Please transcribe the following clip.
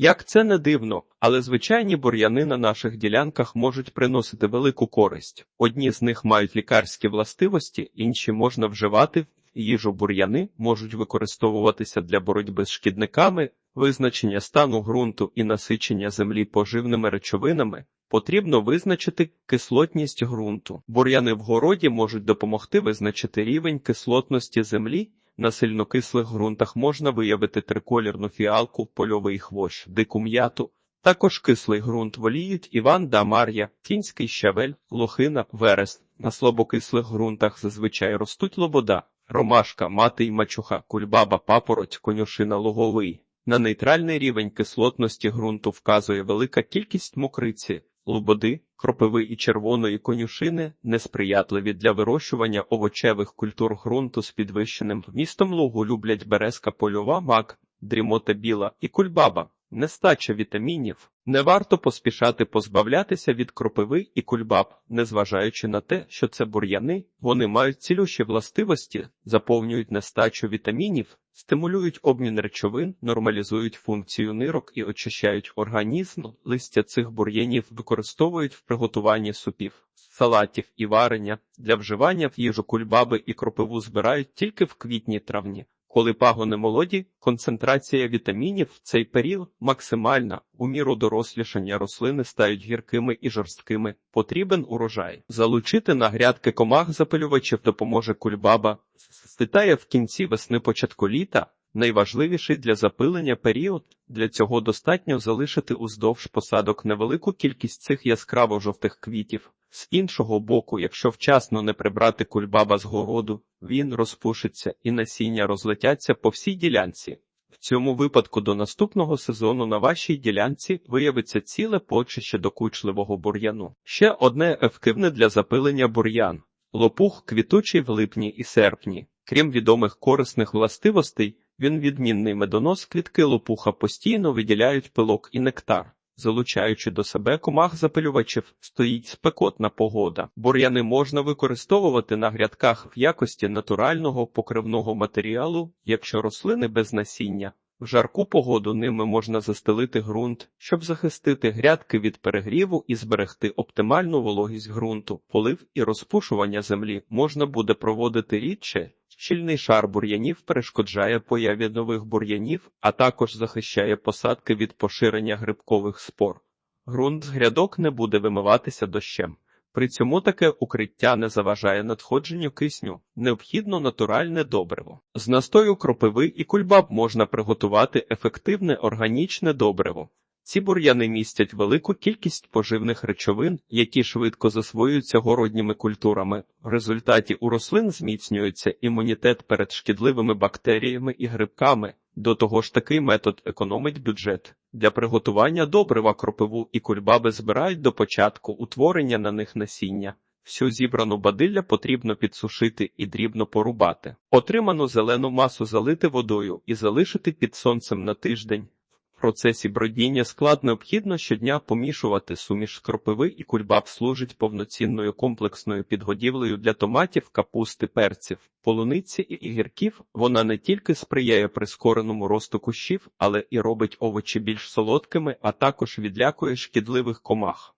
Як це не дивно, але звичайні бур'яни на наших ділянках можуть приносити велику користь. Одні з них мають лікарські властивості, інші можна вживати в їжу бур'яни, можуть використовуватися для боротьби з шкідниками, визначення стану ґрунту і насичення землі поживними речовинами. Потрібно визначити кислотність ґрунту. Бур'яни в городі можуть допомогти визначити рівень кислотності землі. На сильнокислих ґрунтах можна виявити триколірну фіалку, польовий хвощ, дику м'яту. Також кислий ґрунт воліють Іван да Мар'я, кінський щавель, лохина, верес. На слабокислих ґрунтах зазвичай ростуть лобода, ромашка, мати й мачуха, кульбаба, папороть, конюшина, луговий. На нейтральний рівень кислотності ґрунту вказує велика кількість мокриці, лободи, кропиви і червоної конюшини, несприятливі для вирощування овочевих культур ґрунту з підвищеним вмістом лугу люблять березка польова, мак, дрімота біла і кульбаба. Нестача вітамінів. Не варто поспішати позбавлятися від кропиви і кульбаб, незважаючи на те, що це бур'яни, вони мають цілющі властивості, заповнюють нестачу вітамінів, стимулюють обмін речовин, нормалізують функцію нирок і очищають організм. Листя цих бур'янів використовують в приготуванні супів, салатів і варення. Для вживання в їжу кульбаби і кропиву збирають тільки в квітні-травні. Коли пагони молоді, концентрація вітамінів в цей період максимальна. У міру дорослішання рослини стають гіркими і жорсткими. Потрібен урожай. Залучити на грядки комах запилювачів допоможе кульбаба. Ститає в кінці весни початку літа. Найважливіший для запилення період для цього достатньо залишити уздовж посадок невелику кількість цих яскраво жовтих квітів. З іншого боку, якщо вчасно не прибрати кульбаба з городу, він розпушиться і насіння розлетяться по всій ділянці. В цьому випадку до наступного сезону на вашій ділянці виявиться ціле почище докучливого бур'яну. Ще одне ефективне для запилення бур'ян лопух квітучий в липні і серпні. Крім відомих корисних властивостей, він відмінний медонос, квітки лопуха постійно виділяють пилок і нектар. Залучаючи до себе комах запилювачів, стоїть спекотна погода. Бур'яни можна використовувати на грядках в якості натурального покривного матеріалу, якщо рослини без насіння. В жарку погоду ними можна застелити ґрунт, щоб захистити грядки від перегріву і зберегти оптимальну вологість ґрунту. Полив і розпушування землі можна буде проводити рідше. Щільний шар бур'янів перешкоджає появі нових бур'янів, а також захищає посадки від поширення грибкових спор. Ґрунт з грядок не буде вимиватися дощем. При цьому таке укриття не заважає надходженню кисню, необхідно натуральне добриво. З настою кропиви і кульбаб можна приготувати ефективне органічне добриво. Ці бур'яни містять велику кількість поживних речовин, які швидко засвоюються городніми культурами. В результаті у рослин зміцнюється імунітет перед шкідливими бактеріями і грибками. До того ж, такий метод економить бюджет. Для приготування добрива кропиву і кульбаби збирають до початку утворення на них насіння. Всю зібрану бадилля потрібно підсушити і дрібно порубати. Отриману зелену масу залити водою і залишити під сонцем на тиждень. В процесі бродіння склад необхідно щодня помішувати суміш кропиви і кульбаб служить повноцінною комплексною підгодівлею для томатів, капусти, перців, полуниці і гірків. Вона не тільки сприяє прискореному росту кущів, але і робить овочі більш солодкими, а також відлякує шкідливих комах.